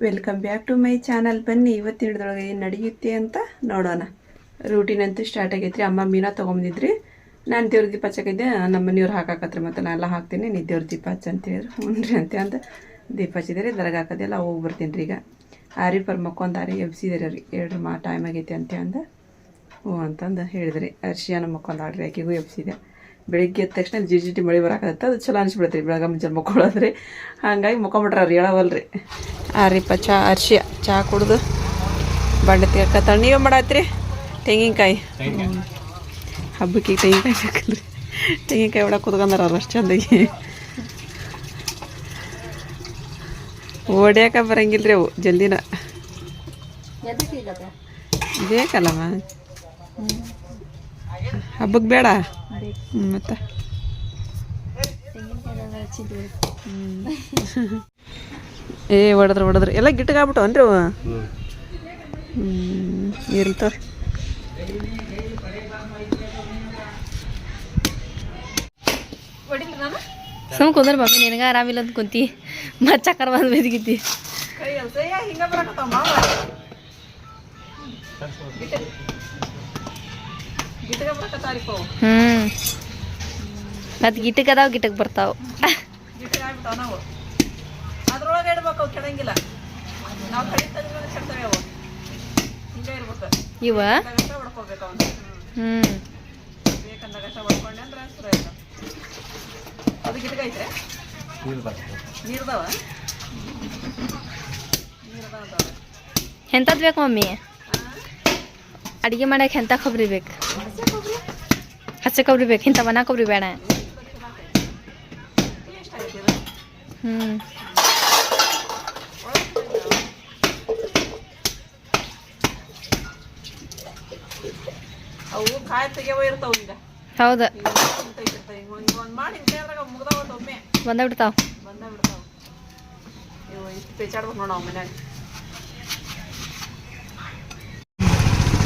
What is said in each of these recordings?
Welcome back to my channel ಬನ್ನಿ ಇವತ್ತಿನ ಹಿಡಿದೊಳಗೆ ಏನು ನಡೆಯುತ್ತೆ ಅಂತ ನೋಡೋಣ. ರೂಟೀನ್ ಅಂತೂ ಸ್ಟಾರ್ಟ್ ಆಗೈತ್ರಿ. ಅಮ್ಮ ಮೀನಾ ತೊಗೊಂಬಂದಿದ್ರಿ. ನಾನು ದೇವ್ರ ದೀಪ ಹಚ್ಚಕಿದ್ದೆ ನಮ್ಮ ಮನೆಯವ್ರು ಹಾಕಾಕತ್ರಿ ಮತ್ತು ನಾನು ಎಲ್ಲ ಹಾಕ್ತೀನಿ. ನೀ ದೇವ್ರ ದೀಪ ಹಚ್ಚ ಅಂತ ಹೇಳಿದ್ರು. ಹ್ಞೂ ರೀ ಅಂತ ಅಂತ ದೀಪ ಹಚ್ಚಿದ್ರಿ, ದರಗ ಹಾಕೋದೆಲ್ಲ ಹೋಗಿ ಬರ್ತೀನಿ ರೀ ಈಗ. ಆರಿ ಪರ್ ಮಕ್ಕೊಂದು ಆರಿ ಎಬ್ಸಿದ್ರಿ ರೀ ಎರಡು ಮಾ ಟೈಮ್ ಆಗೈತೆ ಅಂತ ಅಂದ. ಹ್ಞೂ ಅಂತಂದು ಹೇಳಿದ್ರಿ. ಅರ್ಶಿಯಾನ ಮಕ್ಕೊಂದು ಆಡ್ರಿ, ಆಕೆಗೂ ಎಬ್ಸಿದೆ. ಬೆಳಿಗ್ಗೆ ಎದ್ದ ತಕ್ಷಣ ಜಿಟಿ ಮಳೆ ಬರಾಕತ್ತ ಅದು ಚಲೋ ಅನಿಸ್ಬಿಡತ್ರಿ ಬೆಳಗ್ಗೆ ಮುಂಚೆ ಮಕ್ಕೊಳ್ಳೋದ್ರಿ ಹಂಗಾಗಿ ಮುಕ್ಕೊಂಬಿಟ್ರ ಅವ್ರು ಹೇಳವಲ್ರಿ. ಆ ರೀಪ ಚಾ ಅರ್ಶಿಯ ಚಾ ಕುಡ್ದು ಬಂಡೆ ತೆಗಕತ್ತಾಳ ನೀವೇ ಮಾಡತ್ರಿ? ತೆಂಗಿನಕಾಯಿ. ಹಬ್ಬಕ್ಕೆ ತೆಂಗಿನಕಾಯಿ ಬೇಕಲ್ರಿ. ತೆಂಗಿನಕಾಯಿ ಒಳಗೆ ಕುತ್ಕೊಂಡಾರ ಅವ್ರು ಅಷ್ಟು ಚಂದಾಗಿ ಓಡ್ಯಾಕ ಬರಂಗಿಲ್ರಿ ಅವು ಜಲ್ದಿನ. ಬೇಕಲ್ಲಮ್ಮ? ಹಬ್ಬಕ್ಕೆ ಬೇಡ? ಮತ್ತೆ? ಏ ಹೊಡೆದ್ರು ಹೊಡೆದ್ರು ಎಲ್ಲ ಗಿಟ್ಟಗಾಗ್ಬಿಟ್ಟವನ್ರಿ ಅವ? ಹ್ಞೂ ಇರ್ತಾವ ಸುಮ್ ಕುಂದ್ರ ಬಾಬಿ ನಿನಗ ಆರಾಮಿಲ್ಲ ಅಂತ ಕುಂತಿ. ಮತ್ ಚಕ್ಕರ ಬಂದ್ ಬೆದಗಿತಿ ಹ್ಮ್. ಮತ್ ಗಿಟಕ್ ಅದಾವ ಗಿಟಕ್ ಬರ್ತಾವ ನಾವು. ಅದ್ರೊಳಗೆ ಇಡ್ಬೇಕು ಅವು ಕೆಡಂಗಿಲ್ಲ ನಾವು ಕೆಡ್ತವೆ ಅವು. ಹಿಂಗೆ ಇರ್ಬೇಕು. ಇವ? ಹೊಡ್ಕೋಬೇಕು ಅವನು. ಹ್ಞೂ ಬೇಕಂದಾಗ ಅಷ್ಟ ಹೊಡ್ಕೊಂಡೆ ಅಂದ್ರೆ ಸುರ ಇಲ್ಲ ಅದು ಗಿಟ್ಗೈತೆ ಐತೆ ನೀರ್ದಾವ? ಎಂತದ್ ಬೇಕು ಮಮ್ಮಿ? ಅಡಿಗೆ ಮಾಡಕ್ ಎಂತ ಕೊಬ್ಬರಿ ಬೇಕು? ಹಚ್ಚ ಕೊಬ್ಬರಿ ಬೇಕು. ಇಂಥ ಒಣ ಕೊಬ್ಬರಿ ಬೇಡ. ಎಷ್ಟಾಗೈತೆ ಹೌದು. ಬಂದ ಬಿಡ್ತಾವ ಬಂದ ಬಿಡ್ತಾವ ಇವು ಇಷ್ಟು ಪೇಚಾಡ್ಬೇಕು ನೋಡ ಅವ್ ಮನ್ಯಾಗ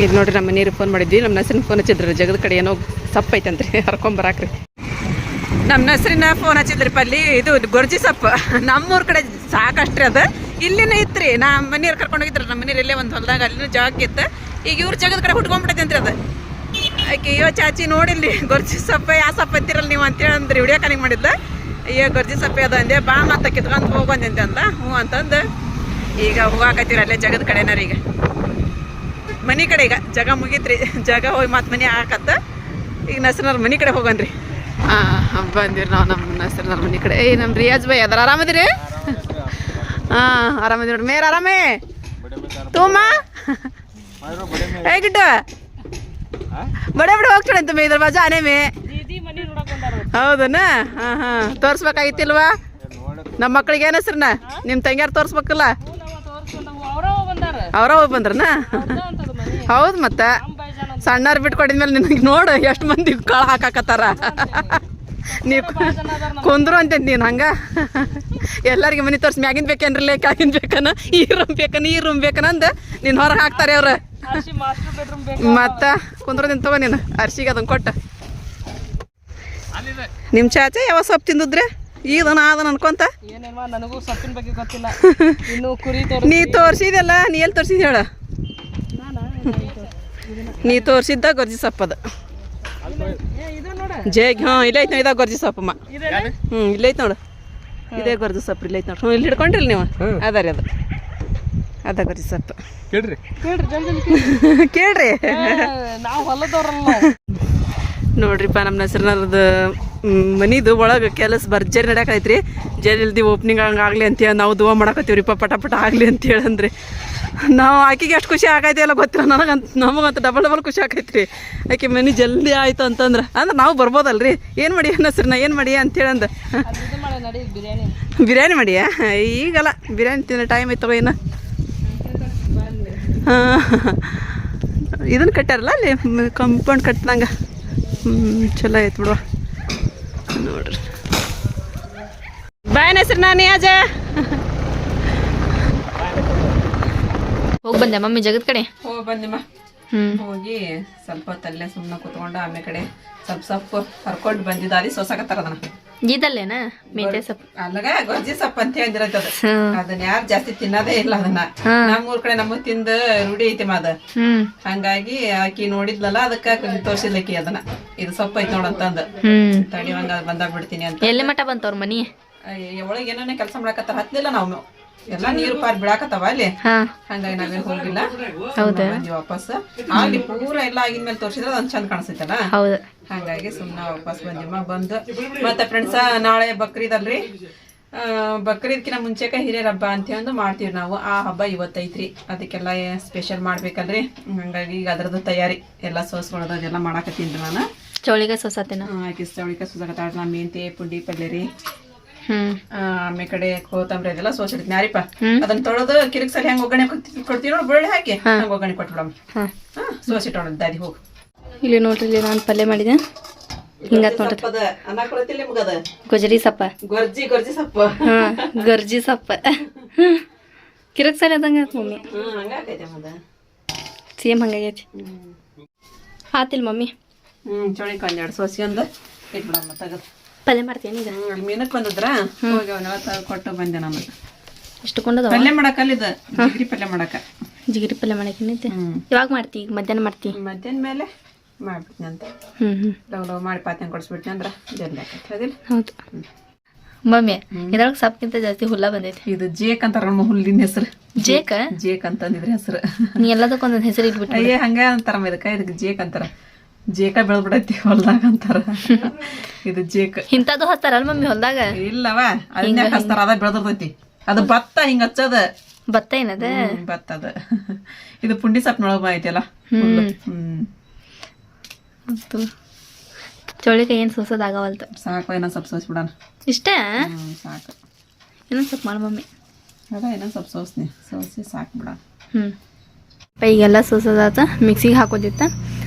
ಇದು ನೋಡ್ರಿ ನಮ್ಮ ಮನೆಯವ್ರಿಗೆ ಫೋನ್ ಮಾಡಿದ್ವಿ. ನಮ್ಮ ನಸರಿನ ಫೋನ್ ಹಚ್ಚಿದ್ರಿ. ಜಗದ ಕಡೆ ಏನೋ ಸಪ್ಪ ಐತಂತ್ರಿ ಹರ್ಕೊಂಬರಾಕ್ರಿ ನಮ್ಮ ನಸರಿನ ಫೋನ್ ಹಚ್ಚಿದ್ರಿ ಪಲ್ಲಿ. ಇದು ಗೊರ್ಜಿ ಸೊಪ್ಪು. ನಮ್ಮೂರ ಕಡೆ ಸಾಕಷ್ಟ್ರಿ ಅದು. ಇಲ್ಲಿನ ಇತ್ರಿ. ನಾ ಮನೆಯವ್ರು ಕರ್ಕೊಂಡು ಹೋಗಿದ್ರು. ನಮ್ಮ ಮನೆಯವ್ರು ಇಲ್ಲೇ ಒಂದು ಹೊಲದಾಗ. ಅಲ್ಲಿನೂ ಇತ್ತು. ಈಗ ಇವ್ರ ಜಗದ ಕಡೆ ಹುಟ್ಕೊಂಡ್ಬಿಟ್ಟೈತೆ ಅದು. ಅಯ್ಯೋ, ಚಾಚಿ, ನೋಡಿಲ್ಲಿ. ಗೊರ್ಜಿ ಸೊಪ್ಪು ಯಾವ ಸೊಪ್ಪು ಅಂತೀರಲ್ಲ ನೀವು ಅಂತೇಳಿ ಅಂದ್ರೆ. ವಿಡಿಯೋ ಕಾಲಿಂಗ್ ಮಾಡಿದ್ದ ಅಯ್ಯೋ, ಗೊರ್ಜಿ ಸೊಪ್ಪೆ ಅದ ಅಂದೆ. ಬಾ ಮತ್ತೆ ಕಿತ್ಕೊಂಡು ಹೋಗಂದೆ ಅಂದ ಹ್ಞೂ ಅಂತಂದು. ಈಗ ಹೋಗಾಕತ್ತೀರ ಅಲ್ಲೇ ಜಗದ ಕಡೆನಾರ ಈಗ. ಮನೆ ಕಡೆ ಈಗ ಜಾಗ ಮುಗೀತ್ರಿ. ಜಾಗ ಹೋಗಿ ಮತ್ತೆ ಮನೆ ಹಾಕತ್ತ. ಈಗ ನಸರನವ್ರ ಮನೆ ಕಡೆ ಹೋಗನ್ರಿ. ಹಾಂ ಬಂದಿರಿ ನಾವು ನಮ್ಮ ನಸರನವ್ರ ಮನೆ ಕಡೆ. ಏ ನಮ್ಮ ರಿಯಾಜ್ ಬೈ ಅದ್ರ ಆರಾಮದಿರಿ? ಹಾಂ ಆರಾಮದಿ ನೋಡ್ರಿ. ಮೇರ್ ಆರಾಮೇ? ತೋಮ? ಹೇಗಿಟ್ಟ ಬಡೇ ಬಡ ಬಡ ಹೋಗ್ತಾಳೆ ಅಂತ ಮೇ ಇದ್ರ ಬಾಜು ಆನೆ ಮೇ. ಹೌದನ? ಹಾಂ ಹಾಂ. ತೋರ್ಸ್ಬೇಕಾಗಿತ್ತಿಲ್ವಾ? ನಮ್ಮ ಮಕ್ಳಿಗೆ ಏನು ಹೆಸ್ರನ್ನ? ನಿಮ್ಮ ತಂಗ್ಯಾರು ತೋರ್ಸ್ಬೇಕಲ್ಲ? ಅವ್ರ ಹೋಗಿ ಬಂದ್ರನ? ಹೌದು ಮತ್ತ. ಸಣ್ಣವ್ರು ಬಿಟ್ಕೊಡಿದ್ಮೇಲೆ ನಿನಗೆ ನೋಡು ಎಷ್ಟು ಮಂದಿ ಕಾಳು ಹಾಕಾಕತ್ತಾರ. ನೀವು ಕುಂದ್ರು ಅಂತ ನೀನು ಹಂಗ. ಎಲ್ಲರಿಗೆ ಮನೆ ತೋರ್ಸಿ ಮ್ಯಾಗಿನ ಲೇಕ್ ಕಾಗಿನ ಬೇಕನ ಈ ರೂಮ್ ಬೇಕನ ಈ ರೂಮ್ ಬೇಕನ ಅಂದ ನೀನು ಹೊರಗೆ ಹಾಕ್ತಾರೆ ಅವ್ರು. ಮತ್ತ ನಿನ್ ತಗೋ ನೀನು ಅರ್ಶಿಗೆ ಅದನ್ನ ಕೊಟ್ಟ. ನಿಮ್ಮ ಚಾಚೆ ಯಾವ ಸೊಪ್ಪು ತಿಂದಿದ್ರೆ? ಈದನ ಅದನ್ನ ಅನ್ಕೊಂತ? ನನಗೂ ಸೊಪ್ಪಿನ ಬಗ್ಗೆ ಗೊತ್ತಿಲ್ಲ. ನೀ ತೋರ್ಸಿದಲ್ಲ ನೀ ಎಲ್ಲಿ ತೋರ್ಸಿದ್ ಹೇಳ? ನೀ ತೋರ್ಸಿದ್ದ ಗೊರ್ಜಿ ಸೊಪ್ಪದ. ಇದು ನೋಡ ಜೇಗ್ ಹಾಂ ಇಲ್ಲ ಐತೆ ಇದಾಗ ಗೊರ್ಜಿ ಸೊಪ್ಪಮ್ಮ. ಹ್ಞೂ ಇಲ್ಲ ಐತೆ ನೋಡು. ಇದೇ ಗೊರ್ಜಿ ಸೊಪ್ಪು ಇಲ್ಲ ಐತೆ ನೋಡು. ಹ್ಞೂ ಇಲ್ಲಿ ಹಿಡ್ಕೊಂಡ್ರಿಲ್ಲ ನೀವು? ಅದ ರೀ ಅದು. ಅದ ಗೊರ್ಜಿ ಸೊಪ್ಪು. ಕೇಳ್ರಿ. ಕೇಳ್ರಿ ನೋಡ್ರಿಪ್ಪ ನಮ್ಮ ಹೆಸರಿನದ ಮನಿದು ಒಳಗೆ ಕೆಲಸ ಭರ್ಜರಿ ನಡೆಯಕೈತ್ರಿ ಇಲ್ದಿ ಓಪನಿಂಗ್ ಹಂಗಾಗ್ಲಿ ಅಂತೇಳಿ ನಾವು ದುವಾ ಮಾಡಕತ್ತೀವ್ರಿಪ್ಪ ಪಟ ಪಟ ಆಗಲಿ ಅಂತ ಹೇಳಂದ್ರಿ ನಾವು ಆಕಿಗೆ ಎಷ್ಟು ಖುಷಿ ಆಗೈತಿ ಎಲ್ಲ ಗೊತ್ತಿಲ್ಲ, ನನಗಂತ ನಮಗಂತ ಡಬಲ್ ಡಬಲ್ ಖುಷಿ ಆಕೈತ್ರಿ ಆಕೆ ಮನೆ ಜಲ್ದಿ ಆಯ್ತು ಅಂತಂದ್ರೆ, ಅಂದ್ರೆ ನಾವು ಬರ್ಬೋದಲ್ರಿ. ಏನು ಮಾಡಿ ಹೆಸರನ್ನ ಏನು ಮಾಡಿ ಅಂತೇಳಂದ ಬಿರಿಯಾನಿ ಮಾಡಿಯಾ? ಈಗಲ್ಲ, ಬಿರಿಯಾನಿ ತಿನ್ನೋ ಟೈಮ್ ಐತವ ಏನು ಇದನ್ನು ಕಟ್ಟಾರಲ್ಲ ಅಲ್ಲಿ ಕಂಪೌಂಡ್ ಕಟ್ಟಿದಂಗೆ ಹ್ಞೂ ಚಲೋ ಆಯ್ತು ಬಿಡುವ ನೋಡ್ರಿ. ಬಾಯನ ಹೆಸ್ರು ನಾನು ಯಾಜ ಹೋಗಿ ಬಂದೆ ಮಮ್ಮಿ ಜಗದ್ ಕಡೆ. ಹೋಗಿ ಬಂದಿಮ್ಮ ಹೋಗಿ ಸ್ವಲ್ಪ ತಲೆ ಸುಮ್ಮನೆ ಕುತ್ಕೊಂಡು ಆಮೇಲೆ ಕಡೆ ಸ್ವಲ್ಪ ಸ್ವಲ್ಪ ಹರ್ಕೊಂಡು ಬಂದಿದ್ದ. ಅಲ್ಲಿ ಸೊಸಾಕತ್ತಾರ ಅದನ್ನ ಇದಲ್ಲೇನ? ಮೆಂತ್ಯ ಸೊಪ್ಪು ಅಲ್ಲಗ ಗೊಜ್ಜಿ ಸೊಪ್ಪು ಅಂತ ಹೇಳಿದ್ರತ್ತ ಅದು ಅದನ್ನ ಯಾರು ಜಾಸ್ತಿ ತಿನ್ನೋದೇ ಇಲ್ಲ ಅದನ್ನ. ನಮ್ಮೂರ್ ಕಡೆ ನಮ್ಮ ತಿಂದ ರೂಢಿ ಐತಿ ಮಾದ. ಹಂಗಾಗಿ ಆಕಿ ನೋಡಿದ್ಲಲ್ಲ ಅದಕ್ಕ ತೋರ್ಸಿದ್ಲಕಿ ಅದನ್ನ. ಇದು ಸೊಪ್ಪು ಐತಿ ನೋಡಂತಂದ ತಡಿ ಹಂಗ ಬಂದಾಗ ಬಿಡ್ತೀನಿ ಅಂತ. ಎಲ್ಲಿ ಮಠ ಬಂತವ್ರ ಮನಿ? ಒಳಗೆ ಏನೇನೇ ಕೆಲಸ ಮಾಡಕತ್ತಾರ ಹತ್ತಿಲ್ಲ ನಾವು. ಎಲ್ಲಾ ನೀರು ಪಾರ್ ಬಿಡಾಕತ್ತಾವ ಅಲ್ಲಿ. ಹಾ. ಹಂಗಾಗಿ ನಾವೇನ್ ಹೋಗಿಲ್ಲ. ಹೌದಾ? ಬಂದ್ವಿ ವಾಪಸ್. ಅಲ್ಲಿ ಪೂರ ಎಲ್ಲ ಆಗಿದ್ಮೇಲೆ ತೋರಿಸಿದ್ರೆ ಅದ್ ಚಂದ ಕಾಣಿಸ್ತೈತಲ್ಲ ಹೌದು. ಹಂಗಾಗಿ ಸುಮ್ಮನೆ ವಾಪಸ್ ಬಂದಿಮ್ಮ ಬಂದು. ಮತ್ತೆ ಫ್ರೆಂಡ್ಸ ನಾಳೆ ಬಕ್ರೀದ್ ಅಲ್ರಿ ಬಕ್ರೀದ್ಕಿನ ಮುಂಚೆಕ ಹಿರಿಯರ ಹಬ್ಬ ಅಂತ ಒಂದು ಮಾಡ್ತೀವಿ ನಾವು. ಆ ಹಬ್ಬ ಇವತ್ತೈತ್ರಿ. ಅದಕ್ಕೆಲ್ಲ ಸ್ಪೆಷಲ್ ಮಾಡ್ಬೇಕಲ್ರಿ. ಹಂಗಾಗಿ ಈಗ ಅದ್ರದ್ದು ತಯಾರಿ. ಎಲ್ಲ ಸೋಸ್ಕೊಳ್ಳೋದು ಅದೆಲ್ಲ ಮಾಡಾಕತ್ತೀನಿ ನಾನು. ಚೌಳಿಗೆ ಸೊಸತೆನ? ಆಕಿ ಚೌಳಿಕ ಸುಜಾಕತ್ತಾಳ ನಾ ಮೆಂತೆ ಪುಂಡಿ ಪಲ್ಯ ರೀ ಆಮೇಲೆ ಕಡೆ ಕೋತಂಬರಿ ಅದೆಲ್ಲ ಸೋಸಿಡ್ತೀನಿ ಹ್ಮ್. ಅದನ್ನ ತೊಳೆದು ಕಿರಿಕ್ಸಲ್ಲಿ ಹೆಂಗ್ ಒಗ್ಗರಣೆ ಕೊಡ್ತೀವಿ ಬೆಳ್ಳಿ ಹಾಕಿ. ಹಂಗ ಒಗ್ಗರಣೆ ಕೊಟ್ಬಿಡಮ್ ಸೋಸಿಟ್ಟೋಣ ದಾದಿ ಹೋಗು. ಇಲ್ಲಿ ನೋಡ್ರಿ ಇಲ್ಲಿ ನಾನು ಪಲ್ಯ ಮಾಡಿದೆ. ಹಿಂಗತ್ ನೋಡ್ರಿ. ಗೊಜರಿ ಸಪ್ಪ. ಗೊರ್ಜಿ ಗೊರ್ಜಿ ಸಪ್ಪ. ಹಾ ಗರ್ಜಿ ಸೊಪ್ಪ. ಕಿರಕ್ ಸರಿ ಅದಂಗ ಮಮ್ಮಿ. ಸೇಮ್ ಹಂಗಾಗೈತಿ ಆತಿಲ್ ಮಮ್ಮಿ. ಹ್ಮ್ ಚೊಳಿಕ ಒಂದೆರಡು ಸೋಸಿ ಒಂದು. ಇಟ್ಬಿಡಮ್ಮ ತಗದು. ಪಲ್ಯ ಮಾಡ್ತೀನಿ ಈಗ ಮೀನಕ್ಕೆ ಬಂದದ್ರ? ಹೋಗಿ ತೆಗ್ದು ಕೊಟ್ಟು ಬಂದೆ ನಾನು. ಎಷ್ಟು ಪಲ್ಲೆ ಪಲ್ಯ ಮಾಡಕ್ಕಲ್ಲಿದ ಜಿಗ್ರಿ ಪಲ್ಯ ಮಾಡಕ. ಜಿಗಿರಿ ಪಲ್ಯ ಮಾಡಕ್ಕೆ ಹ್ಮ್. ಇವಾಗ ಮಾಡ್ತಿ? ಈಗ ಮಧ್ಯಾಹ್ನ ಮಾಡ್ತಿ? ಮಧ್ಯಾಹ್ನ ಮೇಲೆ ಮಾಡ್ಬಿಟ್ನಿ ಅಂತ. ಹ್ಮ್ ಹ್ಞೂ ಲವ್ ಲವ್ ಮಾಡಿ ಪಾತ್ಯಂಗ್ ಕೊಡಿಸ್ಬಿಟ್ನಿ ಅಂದ್ರ ಜಲ್ದಿ ಆಕೈತಿ ಅದಿಲ್ಲ ಹೌದು. ಮಮ್ಮಿ ಇದ್ರೊಳಗೆ ಸೊಪ್ಪಿಗಿಂತ ಜಾಸ್ತಿ ಹುಲ್ಲ ಬಂದೈತಿ. ಇದು ಜೇಕ್ ಅಂತಾರ ನಮ್ಮ ಹುಲ್ಲಿನ ಹೆಸರು. ಜೇಕ? ಜೇಕ್ ಅಂತಂದಿದ್ರ ಹೆಸರು. ನೀ ಎಲ್ಲದಕ್ಕೂ ಒಂದೊಂದು ಹೆಸರು ಇಟ್ಬಿಟ್ಟು ಅಯ್ಯ ಹಂಗ ಅಂತಾರಮ್ಮ ಇದಕ್ಕ ಇದಕ್ಕೆ ಜೇಕ್ ಅಂತಾರ. ಜೇಕ ಬೆಳ್ಬಿಡೈತಿ ಹೊಲ್ದಾಗ ಅಂತಾರ. ಇದು ಜೇಕ ಇಂಥದ್ದು ಹಚ್ತಾರಲ್ಲ ಮಮ್ಮಿ ಹೊಲ್ದಾಗ? ಇಲ್ಲವ ಅದನ್ನ ಹಚ್ತಾರ ಅದ ಬೆಳ್ದಿರ್ತೈತಿ. ಅದು ಭತ್ತ ಹಿಂಗ ಹಚ್ಚದ. ಭತ್ತ ಏನದ? ಭತ್ತ ಅದ. ಇದು ಪುಂಡಿ ಸೊಪ್ಪಿನೊಳಗ ಐತಲ್ಲ. ಹ್ಮ್. ಮತ್ತು ಚೌಳಿಕಾಯಿ ಏನು ಸೋಸೋದಾಗವಲ್ತು ಸಾಕು ಏನೋ ಸ್ವಲ್ಪ ಸೋಸ್ಬಿಡಣ. ಇಷ್ಟ? ಸಾಕು. ಇನ್ನೊಂದು ಸ್ವಲ್ಪ ಮಾಡಿ ಮಮ್ಮಿ. ಅದ ಏನೋ ಸ್ವಲ್ಪ ಸೋಸ್ನಿ. ಸೋಸಿ ಸಾಕು ಬಿಡಣ ಹ್ಞೂ ಈಗೆಲ್ಲ ಸೋಸೋದಾತ ಮಿಕ್ಸಿಗೆ ಹಾಕೋದಿತ್ತ?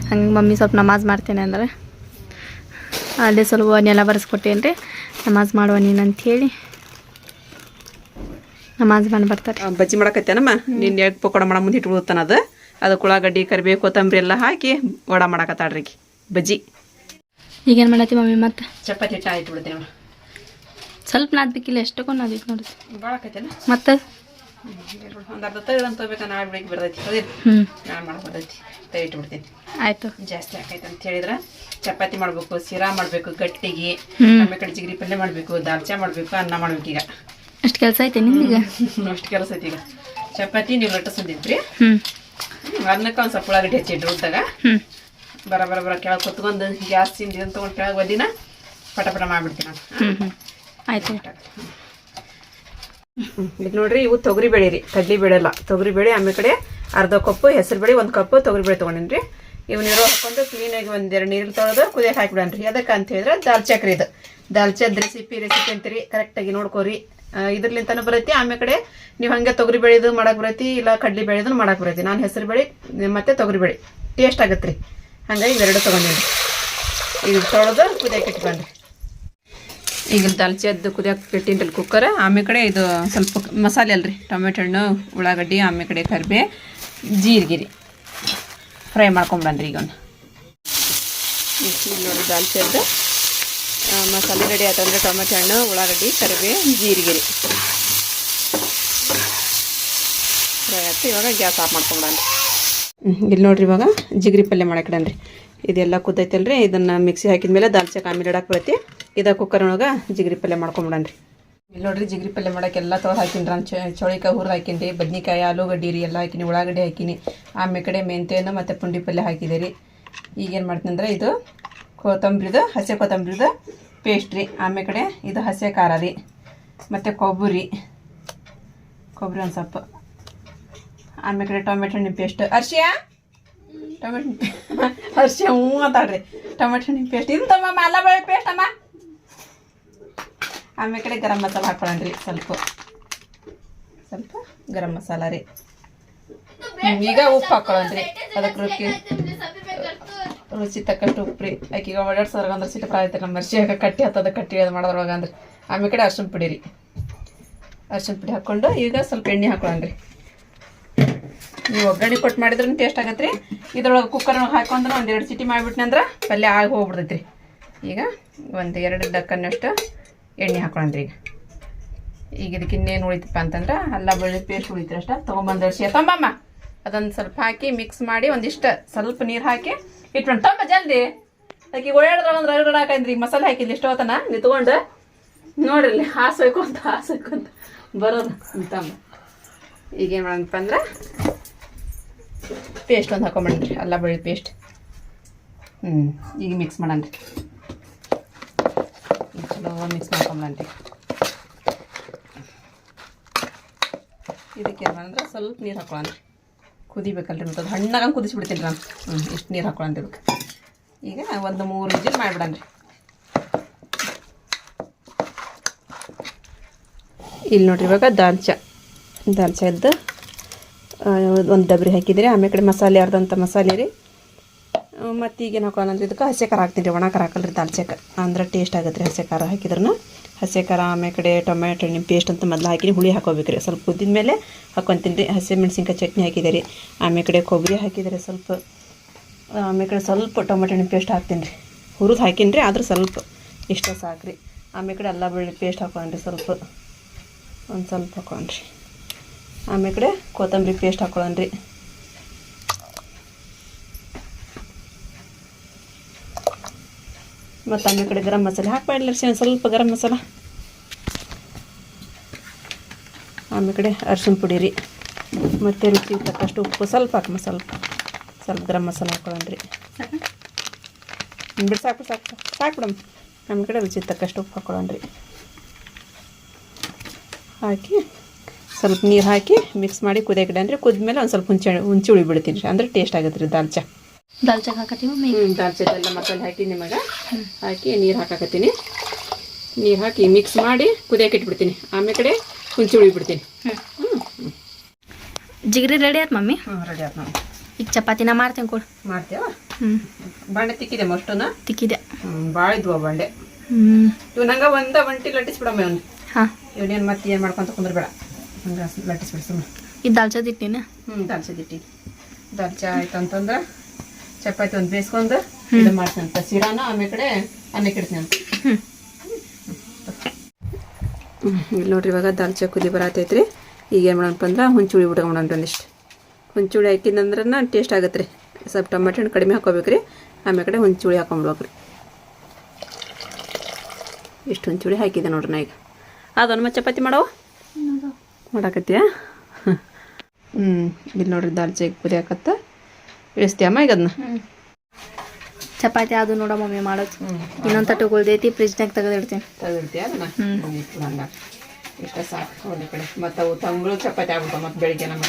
ಹಂಗೆ ಮಮ್ಮಿ ಸ್ವಲ್ಪ ನಮಾಜ್ ಮಾಡ್ತೇನೆ ಅಂದ್ರೆ. ಅಲ್ಲೇ ಸ್ವಲ್ಪ ನೆಲ ಬರೆಸ್ಕೊಟ್ಟೇನು ರೀ ನಮಾಜ್ ಮಾಡುವ ನೀನು ಅಂಥೇಳಿ ನಮಾಜ್ ಮಾಡಿ ಬರ್ತಾರೆ. ಬಜ್ಜಿ ಮಾಡಕತ್ತೇನಮ್ಮ? ನೀನು ಎಗ್ ಪಕೋಡ ಮಾಡ ಮುಂದೆ ಇಟ್ಬಿಡುತ್ತಾನ ಅದು. ಅದಕ್ಕೆ ಉಳ್ಳಾಗಡ್ಡಿ ಕರಿಬೇವು ಕೊತ್ತಂಬರಿ ಎಲ್ಲ ಹಾಕಿ ವಡ ಮಾಡಕತ್ತಾಳ್ರಿ ಈಕಿ. ಬಜ್ಜಿ. ಈಗೇನು ಮಾಡತ್ತಿ ಮಮ್ಮಿ ಮತ್ತೆ? ಚಪಾತಿ ಚಾಯ್ ಆಯ್ತು ಬಿಡ್ತೀನಿ ಸ್ವಲ್ಪ ನಾದ್ಬೇಕಿಲ್ಲ ಎಷ್ಟಕ್ಕೊಂದು ನಾದಿತ್ತು ನೋಡಿ. ಭಾಳ ಮತ್ತೆ? ಒಂದು ಅರ್ಧ ತಗಡ್ ಅಂತ ಹೋಗ್ಬೇಕು ನಾಳೆ ಬೆಳಿಗ್ಗೆ ಬರ್ತೈತಿ. ಅದಿಲ್ಲ ನಾಳೆ ಮಾಡಕ್ಕೆ ಮಾಡ್ಬರ್ತೈತಿ ತೈ ಇಟ್ಬಿಡ್ತೀನಿ. ಆಯಿತು. ಜಾಸ್ತಿ ಆಕೈತೆ ಅಂತ ಹೇಳಿದ್ರೆ ಚಪಾತಿ ಮಾಡಬೇಕು ಸಿರಾ ಮಾಡಬೇಕು ಗಟ್ಟಿಗೆ ಆಮೇಲೆ ಕಡೆ ಜಿಗರಿ ಪಲ್ಯ ಮಾಡಬೇಕು ದಾಲ್ಚಾ ಮಾಡಬೇಕು ಅನ್ನ ಮಾಡ್ಬೇಕು ಈಗ. ಅಷ್ಟು ಕೆಲಸ ಐತೆ ನಿಮ್ಗೆ ಅಷ್ಟು ಕೆಲಸ ಐತಿ ಈಗ. ಚಪಾತಿ ನೀವು ಲಟ್ಟಿಸಿದ್ರಿ ಹ್ಞೂ ಅನ್ನಕ್ಕೆ ಒಂದು ಸ್ವಲ್ಪ ಉಳ್ಳಾಗಡ್ಡಿ ಹಚ್ಚಿಡ್ರಿ ಉದ್ದಾಗ ಬರ ಬರ ಬರ ಕೆಳಗೆ ಕುತ್ಕೊಂಡು ಗ್ಯಾಸ್ ತಿಂದು ಇದನ್ನ ತೊಗೊಂಡು ಕೆಳಗೆ ಒದಿನ ಪಟ ಪಟ ಮಾಡ್ಬಿಡ್ತೀನಿ ನಾನು. ಆಯಿತು. ಈಗ ನೋಡ್ರಿ, ಇವು ತೊಗರಿ ಬೇಳೆ ರೀ, ಕಡ್ಲಿ ಬೇಳೆ ಅಲ್ಲ ತೊಗರಿ ಬೇಳೆ, ಆಮೇಲೆ ಕಡೆ ಅರ್ಧ ಕಪ್ಪು, ಹೆಸರು ಬೇಳೆ, ಒಂದು ಕಪ್ಪು ತೊಗರಿ ಬೇಳೆ ರೀ. ಇವು ನೀರು ಹಾಕೊಂಡು ಕ್ಲೀನಾಗಿ ಒಂದೆರಡು ನೀರು ತೊಳೆದು ಕುದಿಯಕ್ಕೆ ಹಾಕಿಬಿಡನ್ರಿ ಅದಕ್ಕೆ ಅಂತ ಹೇಳಿದ್ರೆ ದಾಲ್ ಚಕ್ರಿ ಇದು. ದಾಲ್ ಚದ್ ರೆಸಿಪಿ ರೆಸಿಪಿ ಅಂತೀರಿ ಕರೆಕ್ಟಾಗಿ ನೋಡ್ಕೋರಿ. ಇದ್ರಲಿಂತನೂ ಬರೈತಿ. ಆಮೇಲೆ ಕಡೆ ನೀವು ಹಂಗೆ ತೊಗರಿ ಬೇಳೆದು ಮಾಡಕ್ಕೆ ಬರೈತಿ, ಇಲ್ಲ ಕಡ್ಲಿ ಬೇಳೆದು ಮಾಡಕ್ಕೆ ಬರೈತಿ. ನಾನು ಹೆಸರು ಬೇಳೆ, ಮತ್ತು ತೊಗರಿ ಬೇಳೆ. ಟೇಸ್ಟ್ ಆಗತ್ತೆ ರೀ ಹಂಗಾಗಿ ಇವೆರಡು ತೊಗೊಂಡಿನಿ ಇದು ತೊಳೆದು ಕುದಿಯಕ್ಕೆ ಇಟ್ಕೊಂಡ್ರಿ. ಈಗ ದಾಲ್ಚದ್ದು ಕುದಿಯಕ್ಕೆ ಇಟ್ಟಿನ್ರಿ ಕುಕ್ಕರ್ ಆಮೇಲೆ ಕಡೆ ಇದು ಸ್ವಲ್ಪ ಮಸಾಲೆ ಅಲ್ರಿ. ಟೊಮೆಟೊ ಹಣ್ಣು ಉಳ್ಳಾಗಡ್ಡಿ ಆಮೇಲೆ ಕಡೆ ಕರಿಬೇ ಜೀರಿಗಿರಿ. ಫ್ರೈ ಮಾಡ್ಕೊಂಬಂದ್ರಿ ಈಗ ಒಂದು ನೋಡಿ ದಾಲ್ಚಿ ದಾಲ್ಚದ್ದು ಮಸಾಲೆ ರೆಡಿ ಆಯ್ತಂದ್ರೆ ಟೊಮೆಟೊ ಹಣ್ಣು ಉಳ್ಳಾಗಡ್ಡಿ ಕರಿಬೇ ಜೀರಿಗಿರಿ. ಫ್ರೈ ಆಯ್ತು. ಇವಾಗ ಗ್ಯಾಸ್ ಆಫ್ ಮಾಡ್ಕೊಂಬಂದ್ರಿ ಇಲ್ಲಿ ನೋಡ್ರಿ ಇವಾಗ ಜಿಗ್ರಿ ಪಲ್ಯ ಮಾಡಕ್ಕಿಡನ್ರಿ ಇದೆಲ್ಲ ಕುದ್ದೈತಲ್ರಿ ಇದನ್ನು ಮಿಕ್ಸಿ ಹಾಕಿದ್ಮೇಲೆ ದಾಲ್ಚಕ್ಕೆ ಆಮೇಲೆ ಇಡಕ್ಕೆ ಬರತಿ ಇದ ಕುಕ್ಕರ್ ಒಳಗೆ ಜಿಗ್ರಿ ಪಲ್ಯ ಮಾಡ್ಕೊಂಬಿಡನ್ರಿ. ಇಲ್ಲಿ ನೋಡ್ರಿ ಜಿಗ್ರಿ ಪಲ್ಯ ಮಾಡೋಕೆ ಎಲ್ಲ ತೊಳೆದು ಹಾಕಿನಿ ನಾನು ಚೌಳಿಕಾಯಿ ಹುರಿದು ಹಾಕಿನಿ ಬದ್ನಿಕಾಯಿ, ಆಲೂಗಡ್ಡಿ ರೀ ಎಲ್ಲ ಹಾಕಿನಿ, ಉಳ್ಳಾಗಡ್ಡಿ ಹಾಕಿನಿ. ಆಮೇಲೆ ಕಡೆ ಮೆಂತೆಯನ್ನು ಮತ್ತು ಪುಂಡಿ ಪಲ್ಯ ಹಾಕಿದೆ ರೀ. ಈಗೇನು ಮಾಡ್ತೀನಿ ಅಂದ್ರೆ ಇದು ಕೊತ್ತಂಬ್ರಿದು, ಹಸಿ ಕೊತ್ತಂಬ್ರಿದು ಪೇಸ್ಟ್ ರೀ. ಆಮೇಲೆ ಕಡೆ ಇದು ಹಸಿ ಖಾರ ರೀ. ಮತ್ತು ಕೊಬ್ಬರಿ ಕೊಬ್ಬರಿ ಒಂದು ಸ್ವಲ್ಪ. ಆಮೇಲೆ ಕಡೆ ಟೊಮೆಟೊ ಹಣ್ಣಿನ ಪೇಸ್ಟ್ ಅರ್ಶಿಯ ಟೊಮೆಟೊ ಅರ್ಶಿಯ ಹ್ಞೂ ಅಂತಾಳ್ರಿ. ಟೊಮೆಟೊ ಹಣ್ಣಿನ ಪೇಸ್ಟ್ ಇದು ತಮ್ಮ ಅಲ್ಲ ಬಳೆ ಪೇಸ್ಟ್ ಅಮ್ಮ. ಆಮೇಲೆ ಕಡೆ ಗರಂ ಮಸಾಲ ಹಾಕೊಳ್ಳೋಣ್ರಿ ಸ್ವಲ್ಪ. ಸ್ವಲ್ಪ ಗರಂ ಮಸಾಲ ರೀ. ಈಗ ಉಪ್ಪು ಹಾಕೊಳ್ಳೋಣ್ರಿ ಅದಕ್ಕೆ ರುಚಿ ರುಚಿ ತಕ್ಕಷ್ಟು ಉಪ್ಪು ರೀ. ಆಕೆಗೆ ಸರ್ಗ ಅಂದ್ರೆ ಸಿಟ್ಟು ಪ್ರಾಯ ನಮ್ಮ ಆಗ ಕಟ್ಟಿ ಹತ್ತದ ಕಟ್ಟಿ ಅದು ಮಾಡೋದ್ರೊಳಗೆ ಅಂದ್ರೆ. ಆಮೇಲೆ ಕಡೆ ಅರ್ಶಿನ ಪುಡಿ ರೀ. ಅರ್ಶಿನ ಪುಡಿ ಹಾಕ್ಕೊಂಡು ಈಗ ಸ್ವಲ್ಪ ಎಣ್ಣೆ ಹಾಕೊಳ್ಳೋಣ್ರಿ ನೀವು ಒಗ್ಗರಣೆ ಕೊಟ್ಟು ಮಾಡಿದ್ರೂ ಟೇಸ್ಟ್ ಆಗತ್ತೆ ರೀ. ಇದ್ರೊಳಗೆ ಕುಕ್ಕರ್ ಹಾಕೊಂಡ್ರೆ ಒಂದು ಎರಡು ಸಿಟಿ ಮಾಡಿಬಿಟ್ನಂದ್ರೆ ಪಲ್ಯ ಆಗಿ ಹೋಗ್ಬಿಡ್ತೈತೆ ರೀ ಈಗ ಒಂದು ಎರಡು ಡಕ್ಕನ್ನಷ್ಟು ಎಣ್ಣೆ ಹಾಕೊಳ್ಳಂದ್ರಿ ಈಗ. ಈಗ ಇದಕ್ಕೆ ಇನ್ನೇನು ಉಳಿತಪ್ಪ ಅಂತಂದ್ರೆ ಅಲ್ಲ ಬೆಳ್ಳಿ ಪೇಸ್ಟ್ ಉಳಿತೀರಿ ಅಷ್ಟ. ತೊಗೊಂಬಂದು ಅರ್ಶಿ ತೊಂಬಮ್ಮ, ಅದೊಂದು ಸ್ವಲ್ಪ ಹಾಕಿ ಮಿಕ್ಸ್ ಮಾಡಿ ಒಂದಿಷ್ಟು ಸ್ವಲ್ಪ ನೀರು ಹಾಕಿ ಇಟ್ಕೊಂಡು ತೊಂಬ ಜಲ್ದಿ. ಅದಕ್ಕೆ ಓಡಾಡಿದ್ರೆ ಒಂದು ರಗಡ ಹಾಕಂದ್ರಿ. ಈಗ ಮಸಾಲೆ ಹಾಕಿದ್ಲಿ ಇಷ್ಟು ಹೊತ್ತನ ನಿಂತ್ಕೊಂಡು ನೋಡಿರ್ಲಿ ಹಾಸಬೇಕು ಅಂತ ಹಾಸಬೇಕು ಅಂತ. ಬರೋದು ಈಗ ಏನು ಮಾಡಂತ ಅಂದ್ರೆ ಪೇಸ್ಟ್ ಒಂದು ಹಾಕೊಂಬಿಡ್ರಿ ಅಲ್ಲ ಬೆಳ್ಳಿ ಪೇಸ್ಟ್ ಹ್ಞೂ ಈಗ ಮಿಕ್ಸ್ ಮಾಡಣ್ರಿ ಈಗ ಮಿಕ್ಸ್ ಮಾಡ್ಕೊಂಬಂತಿ ಇದಕ್ಕೆ ಏನಂದ್ರೆ ಸ್ವಲ್ಪ ನೀರು ಹಾಕೊಳ್ಳೋಣ. ಕುದಿಬೇಕಲ್ರಿ ಮತ್ತು ಅದು ಹಣ್ಣಾಗ ಕುದಿಸಿಬಿಡ್ತೀನಿ ನಾನು. ಹ್ಞೂ ಇಷ್ಟು ನೀರು ಇದಕ್ಕೆ ಈಗ ಒಂದು ಮೂರು ವಿಜಿಲ್ ಮಾಡಿಬಿಡಣ್ರಿ ಇಲ್ಲಿ ನೋಡ್ರಿ ಇವಾಗ ದಾಲ್ಚ. ದಾಲ್ಚ ಇದ್ದು ಒಂದು ಡಬ್ರಿ ಹಾಕಿದ್ರಿ ಆಮೇಲೆ ಕಡೆ ಮಸಾಲೆ ಅರ್ಧಂಥ ಮಸಾಲೆ ರೀ. ಮತ್ತು ಈಗ ಹಾಕೋಣ ಅಂದ್ರೆ ಇದಕ್ಕೆ ಹಸಿ ಖಾರ ಹಾಕ್ತೀನಿ ರೀ ಒಣ ಖಾರ ಹಾಕಲ್ರಿ ದಾಲ್ಚಕ್ಕೆ ಅಂದ್ರೆ ಟೇಸ್ಟ್ ಆಗುತ್ತೆ ರೀ ಹಸಿ ಖಾರ ಹಾಕಿದ್ರೂ ಹಸಿ ಖಾರ ಆಮೇಲೆ ಕಡೆ ಟೊಮೆಟೊ ಹಣ್ಣಿನ ಪೇಸ್ಟ್ ಅಂತ ಮೊದಲು ಹಾಕಿ ಹುಳಿ ಹಾಕೋಬೇಕು ರೀ ಸ್ವಲ್ಪ ಕುದ್ದಿದ ಮೇಲೆ ಹಾಕೊತೀನಿ ರೀ ಹಸಿ ಮೆಣಸಿನ್ಕಾಯಿ ಚಟ್ನಿ ಹಾಕಿದೆ ರೀ ಆಮೇಲೆ ಕಡೆ ಕೊಬ್ಬರಿ ಹಾಕಿದರೆ ಸ್ವಲ್ಪ. ಆಮೇಲೆ ಕಡೆ ಸ್ವಲ್ಪ ಟೊಮೆಟೊ ಹಣ್ಣಿನ ಪೇಸ್ಟ್ ಹಾಕ್ತೀನಿ ರೀ ಹುರಿದು ಹಾಕೀನಿ ರೀ ಆದ್ರೆ ಸ್ವಲ್ಪ. ಇಷ್ಟ ಸಾಕು ರೀ ಆಮೇಲೆ ಕಡೆ ಅಲ್ಲ ಬೆಳ್ಳಿ ಪೇಸ್ಟ್ ಹಾಕೊಂಡ್ರಿ ಸ್ವಲ್ಪ. ಒಂದು ಸ್ವಲ್ಪ ಹಾಕೊಂಡ್ರಿ. ಆಮೇಲೆ ಕಡೆ ಕೊತ್ತಂಬರಿ ಪೇಸ್ಟ್ ಹಾಕೊಳ್ಳೋಣ್ರಿ. ಮತ್ತು ಆಮೇಲೆ ಕಡೆ ಗರಂ ಮಸಾಲೆ ಹಾಕ್ಬೇಡಲ್ಲ ರೀ ಸ್ವಲ್ಪ ಗರಂ ಮಸಾಲ. ಆಮೇಲೆ ಕಡೆ ಅರ್ಶಿಣ ಪುಡಿ ರೀ. ಮತ್ತು ರುಚಿ ತಕ್ಕಷ್ಟು ಉಪ್ಪು, ಸ್ವಲ್ಪ ಹಾಕಿ ಸ್ವಲ್ಪ ಸ್ವಲ್ಪ ಗರಂ ಮಸಾಲ ಹಾಕೊಳ್ಳೋಣ್ರಿ ಬಿಡಿ, ಸಾಕು ಸಾಕು. ಸಾಕು ಬಿಡಮ್ಮ. ನಮ್ಮ ಕಡೆ ರುಚಿಗೆ ತಕ್ಕಷ್ಟು ಉಪ್ಪು ಹಾಕೊಳ್ಳೋಣ್ರಿ ಹಾಕಿ ಸ್ವಲ್ಪ ನೀರು ಹಾಕಿ ಮಿಕ್ಸ್ ಮಾಡಿ ಕುದಿಯಕ್ಕೆ ಅಂದರೆ ಕುದ್ಮೇಲೆ ಒಂದು ಸ್ವಲ್ಪ ಹುಂಚೆ ಹುಂಚಿ ಉಳಿ ಬಿಡ್ತೀನಿ ರೀ. ಅಂದ್ರೆ ಟೇಸ್ಟ್ ಆಗುತ್ತೆ ರೀ ದಾಲ್ಚಾ. ದಾಲ್ಚಾಗ ಹಾಕತ್ತೀವಿ ಮಮ್ಮಿ ಹ್ಞೂ ದಾಲ್ಚೆಲ್ಲ ಮಸಾಲೆ ಹಾಕಿ ನಿಮಗೆ. ಹಾಕಿ ನೀರು ಹಾಕಾಕತ್ತೀನಿ. ನೀರು ಹಾಕಿ ಮಿಕ್ಸ್ ಮಾಡಿ ಕುದಿಯಕ್ಕೆ ಇಟ್ಬಿಡ್ತೀನಿ. ಆಮೇಲೆ ಕಡೆ ಹುಂಚಿ ಉಳಿಬಿಡ್ತೀನಿ ಹ್ಞೂ ಜಿಗ್ರಿ ರೆಡಿ ಆಯ್ತು ಮಮ್ಮಿ? ಹ್ಞೂ ರೆಡಿ ಆಯ್ತು ಮಮ್ಮಿ. ಈಗ ಚಪಾತಿನ ಮಾಡ್ತೇನೆ ಕೊಡು. ಮಾಡ್ತೇವ? ಹ್ಞೂ ಬಾಂಡೆ ತಿಕ್ಕಿದೆ ಮಷ್ಟುನ ತಿಕ್ಕಿದೆ. ಹ್ಞೂ ಭಾಳ ಇದ್ವು ಬಾಂಡೆ. ಹ್ಞೂ ಇವು ನಂಗೆ ಒಂದು ಒಂಟಿ ಲಟ್ಟಿಸ್ಬಿಡಮ್ಮ ಇವನು ಹಾಂ. ಇವನೇನು ಮತ್ತೆ ಏನು ಮಾಡ್ಕೊಂತ ಕುಂದ್ರಬೇಡ ಹಂಗೆ ಲಟ್ಟಿಸ್ಬಿಡ್ಸಮ್ಮ ಇದು ದಾಲ್ಚಾದಿಟ್ಟಿನ ಹ್ಞೂ ದಾಲ್ಚದಿಟ್ಟಿ ದಾಲ್ಚಾ ಆಯ್ತು ಅಂತಂದ್ರೆ ಚಪಾತಿ ಒಂದು ಬೇಯಿಸ್ಕೊಂಡು ಇದು ಮಾಡ್ತೀನಂತ ಶಿರಾನ ಸಿರಾನ ಆಮೇಲೆ ಕಡೆ ಅನ್ನಕ್ಕೆ ಇಡ್ತೀನಿ ಅಂತ. ಇಲ್ಲಿ ನೋಡ್ರಿ ಇವಾಗ ದಾಲ್ಚೆ ಕುದಿ ಬರತೈತ್ರಿ. ಈಗ ಏನು ಮಾಡೋಣ ಅಂದ್ರೆ ಹುಂಚುಳಿ ಬಿಟ್ಕೊಂಡ್ರಿ ಒಂದಿಷ್ಟು ಹುಂಚುಳಿ ಹಾಕಿದಂದ್ರೆ ಟೇಸ್ಟ್ ಆಗುತ್ತೆ ರೀ ಸ್ವಲ್ಪ ಟೊಮೆಟೊ ಹಣ್ಣು ಕಡಿಮೆ ಹಾಕೋಬೇಕು ರೀ ಆಮೇಲೆ ಕಡೆ ಹುಂಚುಳಿ ಹಾಕೊಂಡ್ಬೇಕ್ರಿ ರೀ ಇಷ್ಟು ಹುಂಚುಳಿ ಹಾಕಿದೆ ನೋಡ್ರಿ ನಾ ಈಗ. ಅದನ್ನು ಮತ್ತೆ ಚಪಾತಿ ಮಾಡವ ಮಾಡಾಕತ್ತೀಯ? ಹ್ಞೂ ಇಲ್ಲಿ ನೋಡ್ರಿ ದಾಲ್ಚಾ ಕುದಿಯಾಕತ್ತ ಇಳಿಸ್ತೀಯಮ್ಮ ಈಗ ಅದನ್ನ ಚಪಾತಿ ಅದು ನೋಡ ಮಮ್ಮಿ ಮಾಡೋದು. ಇನ್ನೊಂದು ತಟ್ಟು ಫ್ರಿಜ್ ಫ್ರಿಜ್ನಾಗ ತೆಗೆದಿಡ್ತೀನಿ. ತೆಗೆದಿರ್ತೀಯ ಅದನ್ನ? ಹಂಗ. ಇಷ್ಟ ಸಾಕು ಒಂದು ಕಡೆ. ಮತ್ತು ಅವು ತಂಗಳು ಚಪಾತಿ ಆಗ್ಬಿಟ್ಟು ಮತ್ತೆ ಬೆಳಿಗ್ಗೆ ನಮ್ಮ